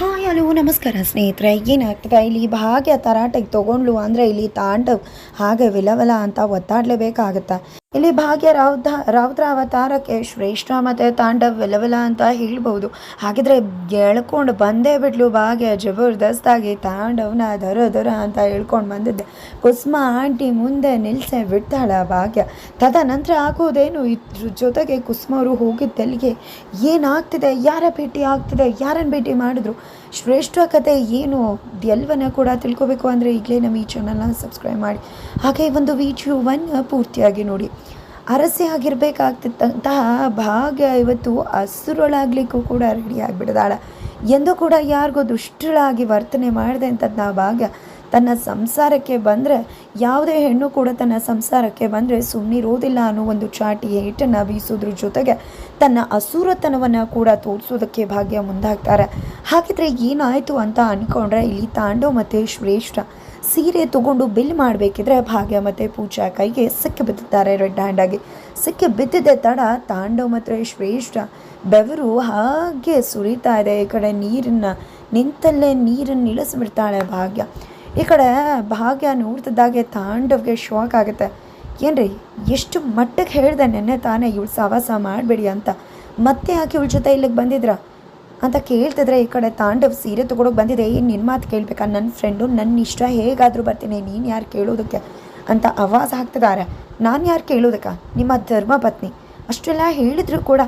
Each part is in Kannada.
ಹಾಯ್ ಹಲೋ ನಮಸ್ಕಾರ ಸ್ನೇಹಿತರೆ. ಏನಾಗ್ತದೆ? ಇಲ್ಲಿ ಭಾಗ್ಯ ತರಾಟೆಗೆ ತೊಗೊಂಡ್ಲು ಅಂದರೆ ಇಲ್ಲಿ ತಾಂಡವ್. ಹಾಗೆ ವಿಲವಲ ಅಂತ ಒತ್ತಾಡಲೇಬೇಕಾಗತ್ತೆ. ಇಲ್ಲಿ ಭಾಗ್ಯ ರಾವ್ದ, ರಾವುದ್ರ ಅವತಾರಕ್ಕೆ ಶ್ರೇಷ್ಠ ಮತ್ತು ತಾಂಡವ್ ವಿಲವಲ ಅಂತ ಹೇಳ್ಬೋದು. ಹಾಗಿದ್ರೆ ಗೆಳ್ಕೊಂಡು ಬಂದೇ ಬಿಡ್ಲು ಭಾಗ್ಯ, ಜಬರ್ದಸ್ತಾಗಿ ತಾಂಡವ್ನ ದರ ದರ ಅಂತ ಹೇಳ್ಕೊಂಡು ಬಂದಿದ್ದೆ. ಕುಸ್ಮ ಆಂಟಿ ಮುಂದೆ ನಿಲ್ಸೆ ಬಿಡ್ತಾಳ ಭಾಗ್ಯ. ತದನಂತರ ಆಗೋದೇನು? ಇದ್ರ ಜೊತೆಗೆ ಕುಸ್ಮವರು ಅವರು ಹೋಗಿದ್ದೆಲ್ಲಿಗೆ ಏನಾಗ್ತಿದೆ? ಯಾರ ಭೇಟಿ ಆಗ್ತಿದೆ? ಯಾರನ್ನು ಭೇಟಿ ಮಾಡಿದ್ರು? ಶ್ರೇಷ್ಠ ಕತೆ ಏನು? ಎಲ್ಲವನ್ನ ಕೂಡ ತಿಳ್ಕೊಬೇಕು ಅಂದರೆ ಈಗಲೇ ನಮ್ಮ ಈ ಚಾನಲ್ನ ಸಬ್ಸ್ಕ್ರೈಬ್ ಮಾಡಿ. ಹಾಗೆ ಈ ಒಂದು ವಿಡಿಯೋವನ್ನು ಪೂರ್ತಿಯಾಗಿ ನೋಡಿ. ಅರಸೆ ಆಗಿರಬೇಕಾಗ್ತಿದ್ದಂತಹ ಭಾಗ್ಯ ಇವತ್ತು ಹಸುರೊಳಾಗ್ಲಿಕ್ಕೂ ಕೂಡ ರೆಡಿ ಆಗಿಬಿಡ್ದಾಳ ಎಂದು ಕೂಡ ಯಾರಿಗೂ ದುಷ್ಟಳಾಗಿ ವರ್ತನೆ ಮಾಡಿದೆ ಅಂತದ್ದು ಭಾಗ್ಯ. ತನ್ನ ಸಂಸಾರಕ್ಕೆ ಬಂದರೆ ಯಾವುದೇ ಹೆಣ್ಣು ಕೂಡ ತನ್ನ ಸಂಸಾರಕ್ಕೆ ಬಂದರೆ ಸುಮ್ಮನಿರೋದಿಲ್ಲ ಅನ್ನೋ ಒಂದು ಚಾಟಿ ಏಟನ್ನು ಬೀಸೋದ್ರ ಜೊತೆಗೆ ತನ್ನ ಅಸೂರತನವನ್ನು ಕೂಡ ತೋರಿಸೋದಕ್ಕೆ ಭಾಗ್ಯ ಮುಂದಾಗ್ತಾರೆ. ಹಾಗಿದ್ರೆ ಏನಾಯಿತು ಅಂತ ಅಂದ್ಕೊಂಡ್ರೆ ಇಲ್ಲಿ ತಾಂಡವ್ ಮತ್ತು ಶ್ರೇಷ್ಠ ಸೀರೆ ತಗೊಂಡು ಬಿಲ್ ಮಾಡಬೇಕಿದ್ರೆ ಭಾಗ್ಯ ಮತ್ತು ಪೂಜಾ ಕೈಗೆ ಸಿಕ್ಕಿ ಬಿದ್ದಿದ್ದಾರೆ ರೆಡ್ ಹ್ಯಾಂಡಾಗಿ ಸಿಕ್ಕಿ ಬಿದ್ದಿದ್ದೆ ತಡ ತಾಂಡವ್ ಮತ್ತು ಶ್ರೇಷ್ಠ ಬೆವರು ಹಾಗೆ ಸುರಿತಾ ಇದೆ. ಈ ಕಡೆ ನೀರನ್ನು ನಿಂತಲ್ಲೇ ನೀರನ್ನು ಇಳಿಸ್ಬಿಡ್ತಾಳೆ ಭಾಗ್ಯ. ಈ ಕಡೆ ಭಾಗ್ಯ ನೋಡ್ತಿದ್ದಾಗೆ ತಾಂಡವ್ಗೆ ಶಾಕ್ ಆಗುತ್ತೆ. ಏನ್ರಿ, ಎಷ್ಟು ಮಟ್ಟಕ್ಕೆ ಹೇಳಿದೆ ನೆನ್ನೆ ತಾನೇ ಇವಳು ಸವಾಸ ಮಾಡಬೇಡಿ ಅಂತ. ಮತ್ತೆ ಯಾಕೆ ಇವಳ ಜೊತೆ ಇಲ್ಲಿಗೆ ಬಂದಿದ್ರಾ? ಅಂತ ಕೇಳ್ತಿದ್ರೆ ಈ ಕಡೆ ತಾಂಡವ್ ಸೀರೆ ತೊಗೊಳಕ್ಕೆ ಬಂದಿದೆ. ಏನು ನಿನ್ನ ಮಾತು ಕೇಳಬೇಕಾ? ನನ್ನ ಫ್ರೆಂಡು ನನ್ನ ಇಷ್ಟ ಹೇಗಾದರೂ ಬರ್ತೀನಿ, ನೀನು ಯಾರು ಕೇಳೋದಕ್ಕೆ? ಅಂತ ಆವಾಜ್ ಹಾಕ್ತಿದ್ದಾರೆ ನಾನು ಯಾರು ಕೇಳೋದಕ್ಕ? ನಿಮ್ಮ ಧರ್ಮ ಪತ್ನಿ. ಅಷ್ಟೆಲ್ಲ ಹೇಳಿದ್ರು ಕೂಡ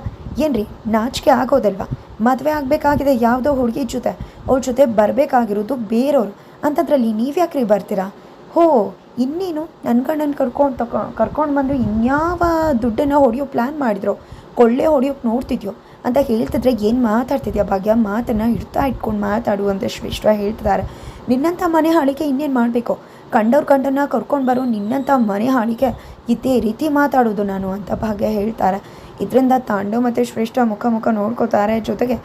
ಏನ್ರಿ, ನಾಚಿಕೆ ಆಗೋದಲ್ವಾ? ಮದುವೆ ಆಗಬೇಕಾಗಿದೆ ಯಾವುದೋ ಹುಡುಗಿ ಜೊತೆ. ಅವ್ರ ಜೊತೆ ಬರಬೇಕಾಗಿರೋದು ಬೇರೆಯವರು ಅಂತಂದ್ರಲ್ಲಿ ನೀವು ಯಾಕ್ರಿ ಬರ್ತೀರಾ? ಹೋ, ಇನ್ನೇನು? ನನ್ನ ಗಂಡನ ಕರ್ಕೊಂಡು ತಕೊ, ಕರ್ಕೊಂಡು ಬಂದು ಇನ್ಯಾವ ದುಡ್ಡನ್ನು ಹೊಡೆಯೋ ಪ್ಲ್ಯಾನ್ ಮಾಡಿದ್ರು? ಕೊಳ್ಳೆ ಹೊಡೆಯೋಕ್ಕೆ ನೋಡ್ತಿದ್ಯೋ? ಅಂತ ಹೇಳ್ತಿದ್ರೆ ಏನು ಮಾತಾಡ್ತಿದ್ಯಾ ಭಾಗ್ಯ? ಮಾತನ್ನು ಇಡ್ತಾ ಇಟ್ಕೊಂಡು ಮಾತಾಡು ಅಂತ ಶ್ರೇಷ್ಠ ಹೇಳ್ತಿದ್ದಾರೆ ನಿನ್ನಂಥ ಮನೆ ಹಾಳಿಕೆ ಇನ್ನೇನು ಮಾಡಬೇಕು? ಕಂಡವ್ರ ಕಂಡನ್ನ ಕರ್ಕೊಂಡು ಬರೋ ನಿನ್ನಂಥ ಮನೆ ಹಾಳಿಕೆ ಇದೇ ರೀತಿ ಮಾತಾಡೋದು ನಾನು ಅಂತ ಭಾಗ್ಯ ಹೇಳ್ತಾರೆ. ಇದರಿಂದ ತಾಂಡವ್ ಮತ್ತು ಶ್ರೇಷ್ಠ ಮುಖ ಮುಖ ನೋಡ್ಕೋತಾರೆ ಜೊತೆಗೆ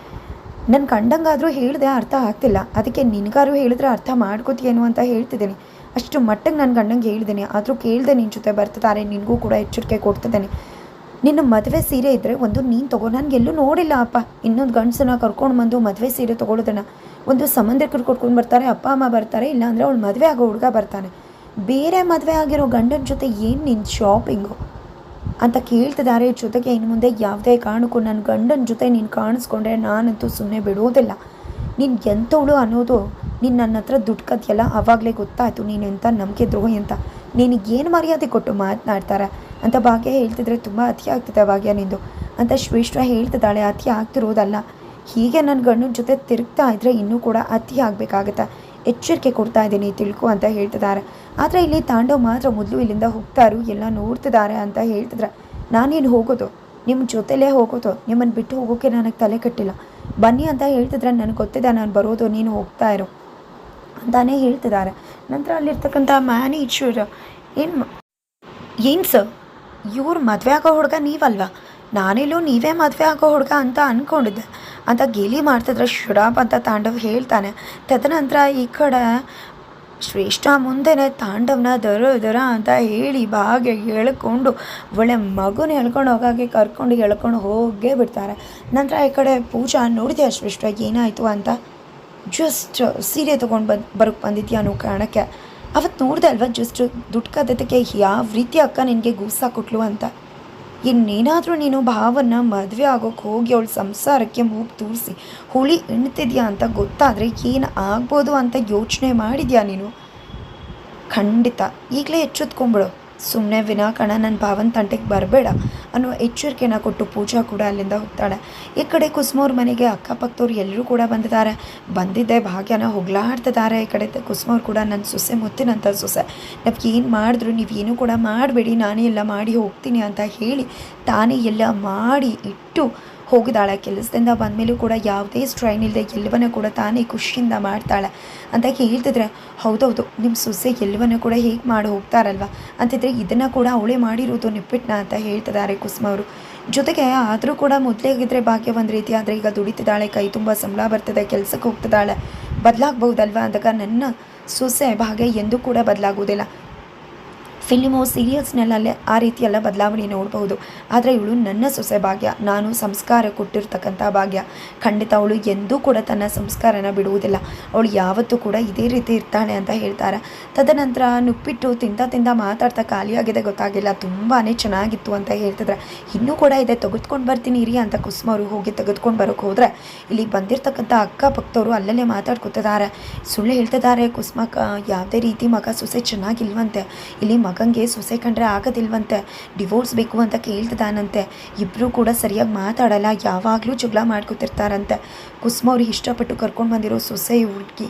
ನನ್ನ ಕಂಡಂಗಾದರೂ ಹೇಳಿದೆ ಅರ್ಥ ಆಗ್ತಿಲ್ಲ. ಅದಕ್ಕೆ ನಿನಗಾರು ಹೇಳಿದ್ರೆ ಅರ್ಥ ಮಾಡ್ಕೋತೀಯೇನು ಅಂತ ಹೇಳ್ತಿದ್ದೀನಿ. ಅಷ್ಟು ಮಟ್ಟಿಗೆ ನನ್ನ ಗಂಡಂಗೆ ಹೇಳಿದ್ದೀನಿ. ಆದರೂ ಕೇಳಿದೆ ನಿನ್ನ ಜೊತೆ ಬರ್ತಿದ್ದಾರೆ ನಿನಗೂ ಕೂಡ ಎಚ್ಚರಿಕೆ ಕೊಡ್ತಿದ್ದೇನೆ. ನಿನ್ನ ಮದುವೆ ಸೀರೆ ಇದ್ದರೆ ಒಂದು ನೀನು ತಗೋ. ನನಗೆಲ್ಲೂ ನೋಡಿಲ್ಲ ಅಪ್ಪ. ಇನ್ನೊಂದು ಗಂಡಸನ್ನ ಕರ್ಕೊಂಡು ಬಂದು ಮದುವೆ ಸೀರೆ ತೊಗೊಳೋದನ್ನು. ಒಂದು ಸಂಬಂಧಿಕರು ಕೊಟ್ಕೊಂಡು ಬರ್ತಾರೆ, ಅಪ್ಪ, ಅಮ್ಮ ಬರ್ತಾರೆ, ಇಲ್ಲಾಂದರೆ ಅವಳು ಮದುವೆ ಆಗೋ ಹುಡುಗ ಬರ್ತಾನೆ. ಬೇರೆ ಮದುವೆ ಆಗಿರೋ ಗಂಡನ ಜೊತೆ ಏನು ನಿನ್ನ ಶಾಪಿಂಗು ಅಂತ ಕೇಳ್ತಿದ್ದಾರೆ. ಜೊತೆಗೆ ಇನ್ನು ಮುಂದೆ ಯಾವುದೇ ಕಾರಣಕ್ಕೂ ನನ್ನ ಗಂಡನ ಜೊತೆ ನೀನು ಕಾಣಿಸ್ಕೊಂಡ್ರೆ ನಾನಂತೂ ಸುಮ್ಮನೆ ಬಿಡೋದಿಲ್ಲ ನೀನು ಎಂಥವಳು ಅನ್ನೋದು ನೀನು ನನ್ನ ಹತ್ರ ದುಡ್ಡು ಕದ್ಯಲ್ಲ ಆವಾಗಲೇ ಗೊತ್ತಾಯಿತು ನೀನು ಎಂಥ ನಂಬಿಕೆ ದ್ರೋಹಿ ಅಂತ. ನಿನಗೇನು ಮರ್ಯಾದೆ ಕೊಟ್ಟು ಮಾತನಾಡ್ತಾರೆ? ಅಂತ ಭಾಗ್ಯ ಹೇಳ್ತಿದ್ರೆ ತುಂಬ ಅತಿ ಆಗ್ತಿದೆ ಭಾಗ್ಯ ನಿಂದು. ಅಂತ ಶ್ರೇಷ್ಠ ಹೇಳ್ತಿದ್ದಾಳೆ, ಅತಿ ಆಗ್ತಿರೋದಲ್ಲ. ಹೀಗೆ ನನ್ನ ಗಂಡನ ಜೊತೆ ತಿರುಗ್ತಾ ಇದ್ದರೆ ಇನ್ನೂ ಕೂಡ ಅತಿ ಆಗಬೇಕಾಗತ್ತೆ. ಎಚ್ಚರಿಕೆ ಕೊಡ್ತಾ ಇದ್ದೀನಿ, ತಿಳ್ಕೊ ಅಂತ ಹೇಳ್ತಿದ್ದಾರೆ. ಆದರೆ ಇಲ್ಲಿ ತಾಂಡವ್ ಮಾತ್ರ ಮೊದಲು ಇಲ್ಲಿಂದ ಹೋಗ್ತಾರು, ಎಲ್ಲ ನೋಡ್ತಿದ್ದಾರೆ ಅಂತ ಹೇಳ್ತಿದ್ರೆ. ನಾನೇನು ಹೋಗೋದು? ನಿಮ್ಮ ಜೊತೆಲೇ ಹೋಗೋದು? ನಿಮ್ಮನ್ನು ಬಿಟ್ಟು ಹೋಗೋಕೆ ನನಗೆ ತಲೆ ಕಟ್ಟಿಲ್ಲ. ಬನ್ನಿ ಅಂತ ಹೇಳ್ತಿದ್ರೆ ನನಗೆ ಗೊತ್ತಿದೆ ನಾನು ಬರೋದು, ನೀನು ಹೋಗ್ತಾ ಇರೋ ಅಂತಾನೆ ಹೇಳ್ತಿದ್ದಾರೆ. ನಂತರ ಅಲ್ಲಿರ್ತಕ್ಕಂಥ ಮ್ಯಾನೇಜರ್ ಏನು ಏನು ಸರ್? ಇವ್ರು ಮದುವೆ ಆಗೋ ಹುಡುಗ ನೀವಲ್ವಾ? ನಾನೆಲ್ಲೂ ನೀವೇ ಮದುವೆ ಆಗೋ ಹುಡುಗ ಅಂತ ಅಂದ್ಕೊಂಡಿದ್ದೆ ಅಂತ ಗೇಲಿ ಮಾಡ್ತಿದ್ರೆ ಶುಡಾಪ್ ಅಂತ ತಾಂಡವ್ ಹೇಳ್ತಾನೆ. ತದನಂತರ ಈ ಕಡೆ ಶ್ರೇಷ್ಠ ಮುಂದೆನೆ ತಾಂಡವನ ದರ ದರ ಅಂತ ಹೇಳಿ ಬಾಗೆ ಎಳ್ಕೊಂಡು ಒಳ್ಳೆ ಮಗುನ ಎಳ್ಕೊಂಡು ಹೋಗಾಗೆ ಕರ್ಕೊಂಡು ಎಳ್ಕೊಂಡು ಹೋಗೇ ಬಿಡ್ತಾರೆ. ನಂತರ ಈ ಕಡೆ ಪೂಜಾ ನೋಡಿದೆ ಶ್ರೇಷ್ಠ ಏನಾಯಿತು ಅಂತ? ಜಸ್ಟ್ ಸೀರೆ ತೊಗೊಂಡು ಬಂದು ಬರೋಕ್ಕೆ ಬಂದಿದ್ಯಾ ಅನ್ನೋ ಕಾರಣಕ್ಕೆ. ಅವತ್ತು ನೋಡಿದೆ ಅಲ್ವಾ ಜಸ್ಟ್ ದುಡ್ಡು ಯಾವ ರೀತಿ ಅಕ್ಕ ನಿನಗೆ ಗೂಸ ಕೊಟ್ಲು ಅಂತ? ಇನ್ನೇನಾದರೂ ನೀನು ಭಾವನ್ನ ಮದುವೆ ಆಗೋಕೆ ಹೋಗಿ ಅವಳ ಸಂಸಾರಕ್ಕೆ ಮೂಗು ತೂರಿಸಿ, ಹುಳಿ ಇಣ್ತಿದ್ಯಾ ಅಂತ ಗೊತ್ತಾದರೆ ಏನು ಆಗ್ಬೋದು ಅಂತ ಯೋಚನೆ ಮಾಡಿದ್ಯಾ ನೀನು? ಖಂಡಿತ. ಈಗಲೇ ಎಚ್ಚೆತ್ಕೊಂಬಿಡು ಸುಮ್ಮನೆ ವಿನಾಕಾರಣ ನನ್ನ ಭಾವನ ತಂಟೆಗೆ ಬರಬೇಡ. ಅನ್ನೋ ಎಚ್ಚರಿಕೆನ ಕೊಟ್ಟು ಪೂಜಾ ಕೂಡ ಅಲ್ಲಿಂದ ಹೋಗ್ತಾಳೆ. ಈ ಕಡೆ ಕುಸುಮವ್ರ ಮನೆಗೆ ಅಕ್ಕಪಕ್ಕದವ್ರು ಎಲ್ಲರೂ ಕೂಡ ಬಂದಿದ್ದಾರೆ. ಬಂದಿದ್ದೆ ಭಾಗ್ಯನ ಹೊಗಳಾಡ್ತಿದ್ದಾರೆ ಈ ಕಡೆ ಕುಸುಮವ್ರು ಕೂಡ ನನ್ನ ಸೊಸೆ ಮುತ್ತಿನಂಥ ಸೊಸೆ. ನಮ್ಗೆ ಏನು ಮಾಡಿದ್ರು ನೀವೇನು ಕೂಡ ಮಾಡಬೇಡಿ. ನಾನೇ ಎಲ್ಲ ಮಾಡಿ ಹೋಗ್ತೀನಿ ಅಂತ ಹೇಳಿ ತಾನೇ ಎಲ್ಲ ಮಾಡಿ ಇಟ್ಟು ಹೋಗಿದ್ದಾಳೆ. ಕೆಲಸದಿಂದ ಬಂದಮೇಲೂ ಕೂಡ ಯಾವುದೇ ಸ್ಟ್ರೈನ್ ಇಲ್ಲದೆ ಎಲ್ಲವನ್ನ ಕೂಡ ತಾನೇ ಖುಷಿಯಿಂದ ಮಾಡ್ತಾಳೆ. ಅಂತ ಹೇಳ್ತಿದ್ರೆ, ಹೌದೌದು ನಿಮ್ಮ ಸೊಸೆ ಎಲ್ಲವನ್ನೂ ಕೂಡ ಹೇಗೆ ಮಾಡಿ ಹೋಗ್ತಾರಲ್ವ? ಅಂತಿದ್ರೆ ಇದನ್ನು ಕೂಡ ಅವಳೇ ಮಾಡಿರೋದು ನಿಪ್ಪಿಟ್ನ ಅಂತ ಹೇಳ್ತಿದ್ದಾರೆ ಕುಸುಮ ಅವರು. ಜೊತೆಗೆ ಆದರೂ ಕೂಡ ಮೊದಲೇಗಿದ್ರೆ ಭಾಗ್ಯ ಒಂದು ರೀತಿ ಆದರೆ ಈಗ ದುಡಿತಿದ್ದಾಳೆ, ಕೈ ತುಂಬ ಸಂಬಳ ಬರ್ತದೆ, ಕೆಲಸಕ್ಕೆ ಹೋಗ್ತಿದ್ದಾಳೆ. ಬದಲಾಗ್ಬೋದಲ್ವ ಅಂದಾಗ ನನ್ನ ಸೊಸೆ ಭಾಗ್ಯ ಎಂದೂ ಕೂಡ ಬದಲಾಗೋದಿಲ್ಲ. ಫಿಲ್ಮು ಸೀರಿಯಲ್ಸ್ನಲ್ಲೇ ಆ ರೀತಿಯೆಲ್ಲ ಬದಲಾವಣೆ ನೋಡ್ಬೋದು. ಆದರೆ ಇವಳು ನನ್ನ ಸೊಸೆ ಭಾಗ್ಯ. ನಾನು ಸಂಸ್ಕಾರ ಕೊಟ್ಟಿರ್ತಕ್ಕಂಥ ಭಾಗ್ಯ. ಖಂಡಿತ ಅವಳು ಎಂದೂ ಕೂಡ ತನ್ನ ಸಂಸ್ಕಾರನ ಬಿಡುವುದಿಲ್ಲ. ಅವಳು ಯಾವತ್ತೂ ಕೂಡ ಇದೇ ರೀತಿ ಇರ್ತಾಳೆ ಅಂತ ಹೇಳ್ತಾರೆ. ತದನಂತರ ನುಪ್ಪಿಟ್ಟು ತಿಂತ ತಿಂದ ಮಾತಾಡ್ತಾ ಖಾಲಿಯಾಗಿದೆ ಗೊತ್ತಾಗಿಲ್ಲ. ತುಂಬಾ ಚೆನ್ನಾಗಿತ್ತು ಅಂತ ಹೇಳ್ತಿದ್ರೆ, ಇನ್ನೂ ಕೂಡ ಇದೆ, ತೆಗೆದುಕೊಂಡು ಬರ್ತೀನಿ ಇರಿ ಅಂತ ಕುಸುಮ ಅವರು ಹೋಗಿ ತೆಗೆದುಕೊಂಡು ಬರೋಕ್ಕೆ ಹೋದರೆ ಇಲ್ಲಿ ಬಂದಿರತಕ್ಕಂಥ ಅಕ್ಕಪಕ್ಕದವರು ಅಲ್ಲಲ್ಲೇ ಮಾತಾಡ್ಕೊತಿದ್ದಾರೆ. ಸುಳ್ಳು ಹೇಳ್ತಿದ್ದಾರೆ ಕುಸುಮ ಯಾವುದೇ ರೀತಿ ಮಗ, ಸೊಸೆ ಚೆನ್ನಾಗಿಲ್ವಂತೆ. ಇಲ್ಲಿ ಮಗಂಗೆ ಸೊಸೆ ಕಂಡ್ರೆ ಆಗೋದಿಲ್ವಂತೆ. ಡಿವೋರ್ಸ್ ಬೇಕು ಅಂತ ಕೇಳ್ತಿದ್ದಾನಂತೆ ಇಬ್ಬರೂ ಕೂಡ ಸರಿಯಾಗಿ ಮಾತಾಡಲ್ಲ, ಯಾವಾಗಲೂ ಜಗಳ ಮಾಡ್ಕೊತಿರ್ತಾರಂತೆ. ಕುಸುಮ ಅವ್ರಿಗೆ ಇಷ್ಟಪಟ್ಟು ಕರ್ಕೊಂಡು ಬಂದಿರೋ ಸೊಸೆ ಹುಡುಗಿ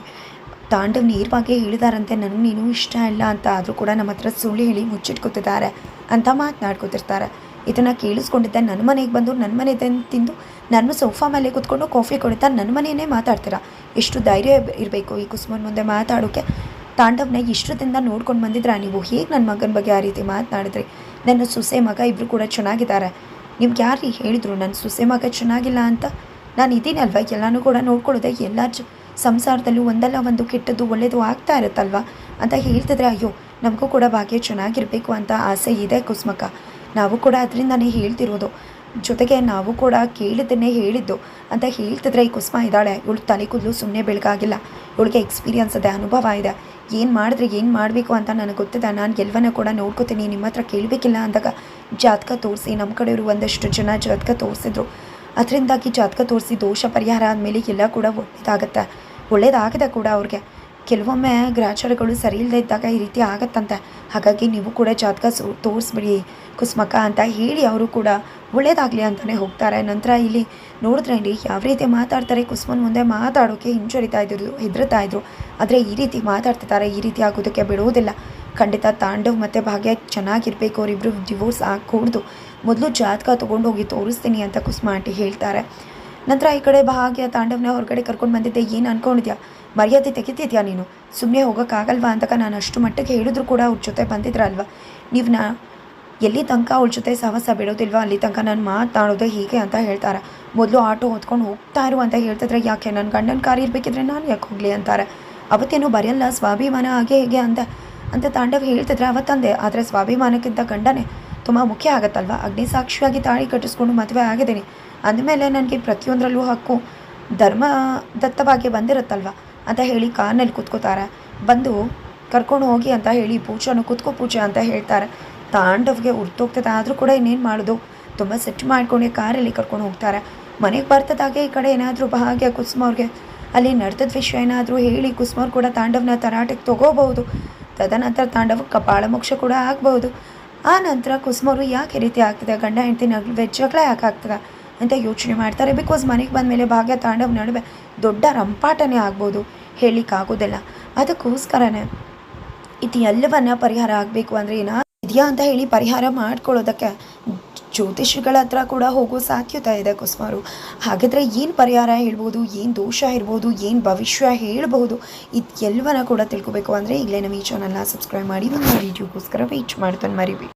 ತಾಂಡವ್ ನೇರವಾಗಿ ಹೇಳಿದಾರಂತೆ, ನನಗೆ ನೀನು ಇಷ್ಟ ಇಲ್ಲ ಅಂತ, ಆದರೂ ಕೂಡ ನಮ್ಮ ಹತ್ರ ಸುಳ್ಳು ಹೇಳಿ ಮುಚ್ಚಿಟ್ಕೊತಿದ್ದಾರೆ ಅಂತ ಮಾತನಾಡ್ಕೊತಿರ್ತಾರೆ. ಇದನ್ನು ಕೇಳಿಸ್ಕೊಂಡಿದ್ದೆ ನನ್ನ ಮನೆಗೆ ಬಂದು ನನ್ನ ಮನೆ ತಿಂದು ನನ್ನ ಸೋಫಾ ಮೇಲೆ ಕೂತ್ಕೊಂಡು ಕಾಫಿ ಕುಡಿತಾ ನನ್ನ ಮನೆಯೇ ಮಾತಾಡ್ತೀರಾ? ಎಷ್ಟು ಧೈರ್ಯ ಇರಬೇಕು ಈ ಕುಸುಮನ್ ಮುಂದೆ ಮಾತಾಡೋಕ್ಕೆ ತಾಂಡವ್ನ ಇಷ್ಟದಿಂದ ನೋಡ್ಕೊಂಡು ಬಂದಿದ್ರಾ ನೀವು? ಹೇಗೆ ನನ್ನ ಮಗನ ಬಗ್ಗೆ ಆ ರೀತಿ ಮಾತನಾಡಿದ್ರಿ? ನನ್ನ ಸೊಸೆ ಮಗ ಇಬ್ಬರು ಕೂಡ ಚೆನ್ನಾಗಿದ್ದಾರೆ. ನಿಮ್ಗೆ ಯಾರು ಹೇಳಿದ್ರು? ನನ್ನ ಸೊಸೆ ಮಗ ಚೆನ್ನಾಗಿಲ್ಲ ಅಂತ? ನಾನು ಇದ್ದೀನಲ್ವ ಎಲ್ಲನೂ ಕೂಡ ನೋಡ್ಕೊಳ್ಳೋದೆ. ಎಲ್ಲ ಸಂಸಾರದಲ್ಲೂ ಒಂದಲ್ಲ ಒಂದು ಕೆಟ್ಟದ್ದು ಒಳ್ಳೆಯದು ಆಗ್ತಾ ಇರುತ್ತಲ್ವ? ಅಂತ ಹೇಳ್ತಿದ್ರೆ, ಅಯ್ಯೋ, ನಮಗೂ ಕೂಡ ಭಾಗ್ಯ ಚೆನ್ನಾಗಿರಬೇಕು ಅಂತ ಆಸೆ ಇದೆ ಕುಸ್ಮಕ್ಕ. ನಾವು ಕೂಡ ಅದರಿಂದನೇ ಹೇಳ್ತಿರೋದು. ಜೊತೆಗೆ ನಾವು ಕೂಡ ಕೇಳಿದ್ದನ್ನೇ ಹೇಳಿದ್ದು ಅಂತ ಹೇಳ್ತಿದ್ರೆ ಈ ಕುಸ್ಮ ಇದ್ದಾಳೆ. ಇವಳು ತಲೆ ಕೂದಲು ಸುಮ್ಮನೆ ಬೆಳಗಾಗಿಲ್ಲ. ಇವಳಿಗೆ ಎಕ್ಸ್ಪೀರಿಯನ್ಸ್ ಇದೆ ಅನುಭವ ಇದೆ. ಏನು ಮಾಡಿದ್ರೆ, ಏನು ಮಾಡಬೇಕು ಅಂತ ನನಗೆ ಗೊತ್ತಿದೆ. ನಾನು ಗೆಲ್ವನ್ನ ಕೂಡ ನೋಡ್ಕೋತೀನಿ ನಿಮ್ಮ ಹತ್ರ ಕೇಳಬೇಕಿಲ್ಲ ಅಂದಾಗ ಜಾತಕ ತೋರಿಸಿ ನಮ್ಮ ಕಡೆಯವರು ಒಂದಷ್ಟು ಜನ ಜಾತಕ ತೋರಿಸಿದ್ರು. ಅದರಿಂದಾಗಿ ಜಾತಕ ತೋರಿಸಿ ದೋಷ ಪರಿಹಾರ ಆದಮೇಲೆ ಎಲ್ಲ ಕೂಡ ಒಳ್ಳೇದಾಗತ್ತೆ. ಒಳ್ಳೇದಾಗಿದೆ ಕೂಡ ಅವ್ರಿಗೆ. ಕೆಲವೊಮ್ಮೆ ಗ್ರಾಚಾರಗಳು ಸರಿ ಇಲ್ಲದೆ ಇದ್ದಾಗ ಈ ರೀತಿ ಆಗತ್ತಂತೆ. ಹಾಗಾಗಿ ನೀವು ಕೂಡ ಜಾತಕ ಸೋ, ತೋರಿಸ್ಬಿಡಿ. ಕುಸ್ಮಕ ಅಂತ ಹೇಳಿ ಅವರು ಕೂಡ ಒಳ್ಳೇದಾಗಲಿ ಅಂತಲೇ ಹೋಗ್ತಾರೆ. ನಂತರ ಇಲ್ಲಿ ನೋಡಿದ್ರೆ ಇಲ್ಲಿ ಯಾವ ರೀತಿ ಮಾತಾಡ್ತಾರೆ. ಕುಸ್ಮನ್ ಮುಂದೆ ಮಾತಾಡೋಕ್ಕೆ ಹಿಂಜರಿತಾ ಇದ್ರು ಹೆದರ್ತಾ ಇದ್ರು. ಆದರೆ ಈ ರೀತಿ ಮಾತಾಡ್ತಿದ್ದಾರೆ. ಈ ರೀತಿ ಆಗೋದಕ್ಕೆ ಬಿಡುವುದಿಲ್ಲ ಖಂಡಿತ ತಾಂಡವ್ ಮತ್ತು ಭಾಗ್ಯ ಚೆನ್ನಾಗಿರಬೇಕು. ಅವರಿಬ್ಬರು ಡಿವೋರ್ಸ್ ಆಗಕೂಡ್ದು. ಮೊದಲು ಜಾತಕ ತೊಗೊಂಡು ಹೋಗಿ ತೋರಿಸ್ತೀನಿ ಅಂತ ಕುಸ್ಮ ಆಂಟಿ ಹೇಳ್ತಾರೆ. ನಂತರ ಈ ಕಡೆ ಭಾಗ್ಯ ತಾಂಡವ್ನ ಹೊರಗಡೆ ಕರ್ಕೊಂಡು ಬಂದಿದ್ದೆ. ಏನು ಅನ್ಕೊಂಡಿದ್ಯಾ? ಮರ್ಯಾದೆ ತೆಗಿತಿದ್ಯಾ ನೀನು? ಸುಮ್ಮನೆ ಹೋಗೋಕ್ಕಾಗಲ್ವಾ ಅಂತಕ ನಾನು ಅಷ್ಟು ಮಟ್ಟಕ್ಕೆ ಹೇಳಿದ್ರು ಕೂಡ ಅವ್ರ ಜೊತೆ ಬಂದಿದ್ರಲ್ವ? ನೀವು ನಾ ಎಲ್ಲಿ ತನಕ ಅವಳ ಜೊತೆ ಸಾಹಸ ಬಿಡೋದಿಲ್ವಾ? ಅಲ್ಲಿ ತನಕ ನಾನು ಮಾತಾಡೋದೇ ಹೀಗೆ ಅಂತ ಹೇಳ್ತಾರೆ. ಮೊದಲು ಆಟೋ ಹೊತ್ಕೊಂಡು ಹೋಗ್ತಾ ಇರು ಅಂತ ಹೇಳ್ತಿದ್ರೆ ಯಾಕೆ ನನ್ನ ಗಂಡನ ಕಾರ್ ಇರಬೇಕಿದ್ರೆ ನಾನು ಯಾಕೆ ಹೋಗಲಿ ಅಂತಾರೆ? ಅವತ್ತೇನು ಬರೆಯಲ್ಲ ಸ್ವಾಭಿಮಾನ ಹಾಗೆ ಹೇಗೆ ಅಂತ. ಅಂತ ತಾಂಡವ್ ಹೇಳ್ತಿದ್ರೆ ಅವತ್ತಂದೆ. ಆದರೆ ಸ್ವಾಭಿಮಾನಕ್ಕಿಂತ ಗಂಡನೇ ತುಂಬ ಮುಖ್ಯ ಆಗುತ್ತಲ್ವ? ಅಗ್ನಿ ಸಾಕ್ಷಿಯಾಗಿ ತಾಳಿ ಕಟ್ಟಿಸ್ಕೊಂಡು ಮದುವೆ ಆಗಿದ್ದೀನಿ. ಅಂದಮೇಲೆ ನನಗೆ ಪ್ರತಿಯೊಂದರಲ್ಲೂ ಹಕ್ಕು ಧರ್ಮ ದತ್ತವಾಗಿ ಬಂದಿರುತ್ತಲ್ವ? ಅಂತ ಹೇಳಿ ಕಾರ್ನಲ್ಲಿ ಕೂತ್ಕೋತಾರೆ. ಬಂದು ಕರ್ಕೊಂಡು ಹೋಗಿ ಅಂತ ಹೇಳಿ ಪೂಜಾನು ಕೂತ್ಕೋ ಪೂಜೆ ಅಂತ ಹೇಳ್ತಾರೆ. ತಾಂಡವ್ಗೆ ಉರ್ತೋಗ್ತದೆ ಆದರೂ ಕೂಡ ಇನ್ನೇನು ಮಾಡೋದು? ತುಂಬ ಸೆಟ್ ಮಾಡ್ಕೊಂಡು ಕಾರಲ್ಲಿ ಕರ್ಕೊಂಡು ಹೋಗ್ತಾರೆ. ಮನೆಗೆ ಬರ್ತದಾಗೆ ಈ ಕಡೆ ಏನಾದರೂ ಭಾಗ್ಯ ಕುಸುಮ ಅವ್ರಿಗೆ. ಅಲ್ಲಿ ನಡೆದ ವಿಷಯ ಏನಾದರೂ ಹೇಳಿ ಕುಸುಮವ್ರು ಕೂಡ ತಾಂಡವನ ತರಾಟೆಗೆ ತಗೋಬಹುದು. ತದನಂತರ ತಾಂಡವ ಕಪಾಳ ಮೋಕ್ಷ ಕೂಡ ಆಗ್ಬೋದು ಆ ನಂತರ ಕುಸುಮವ್ರು ಯಾಕೆ ರೀತಿ ಆಗ್ತದೆ? ಗಂಡ, ಹೆಂಡತಿ ನಡುವೆ ಜಗಳ ಯಾಕೆ ಆಗ್ತದೆ? ಅಂತ ಯೋಚನೆ ಮಾಡ್ತಾರೆ. ಬಿಕಾಸ್ ಮನೆಗೆ ಬಂದ ಮೇಲೆ ಭಾಗ್ಯ, ತಾಂಡವ್ ನಡುವೆ ದೊಡ್ಡ ರಂಪಾಟನೇ ಆಗ್ಬೋದು. ಹೇಳಲಿಕ್ಕಾಗೋದಿಲ್ಲ ಅದಕ್ಕೋಸ್ಕರನೇ ಇದು ಎಲ್ಲವನ್ನ ಪರಿಹಾರ ಆಗಬೇಕು ಅಂದರೆ ಏನಾ ಇದೆಯಾ ಅಂತ ಹೇಳಿ ಪರಿಹಾರ ಮಾಡ್ಕೊಳ್ಳೋದಕ್ಕೆ ಜ್ಯೋತಿಷಿಗಳ ಹತ್ರ ಕೂಡ ಹೋಗೋ ಸಾಧ್ಯತೆ ಇದೆ ಕುಸುಮಾರು. ಹಾಗಾದರೆ ಏನು ಪರಿಹಾರ ಹೇಳ್ಬೋದು, ಏನು ದೋಷ ಇರ್ಬೋದು, ಏನು ಭವಿಷ್ಯ ಹೇಳ್ಬೋದು ಇದು ಎಲ್ಲವನ್ನ ಕೂಡ ತಿಳ್ಕೊಬೇಕು ಅಂದರೆ ಈಗಲೇ ನಮ್ಮ ಈ ಚಾನಲ್ನ ಸಬ್ಸ್ಕ್ರೈಬ್ ಮಾಡಿ ನಮ್ಮ ವೀಡಿಯೋಗೋಸ್ಕರ ವೆಯ್ಟ್ ಮಾಡ್ತಾನೆ ಮರಿಬೇಡಿ.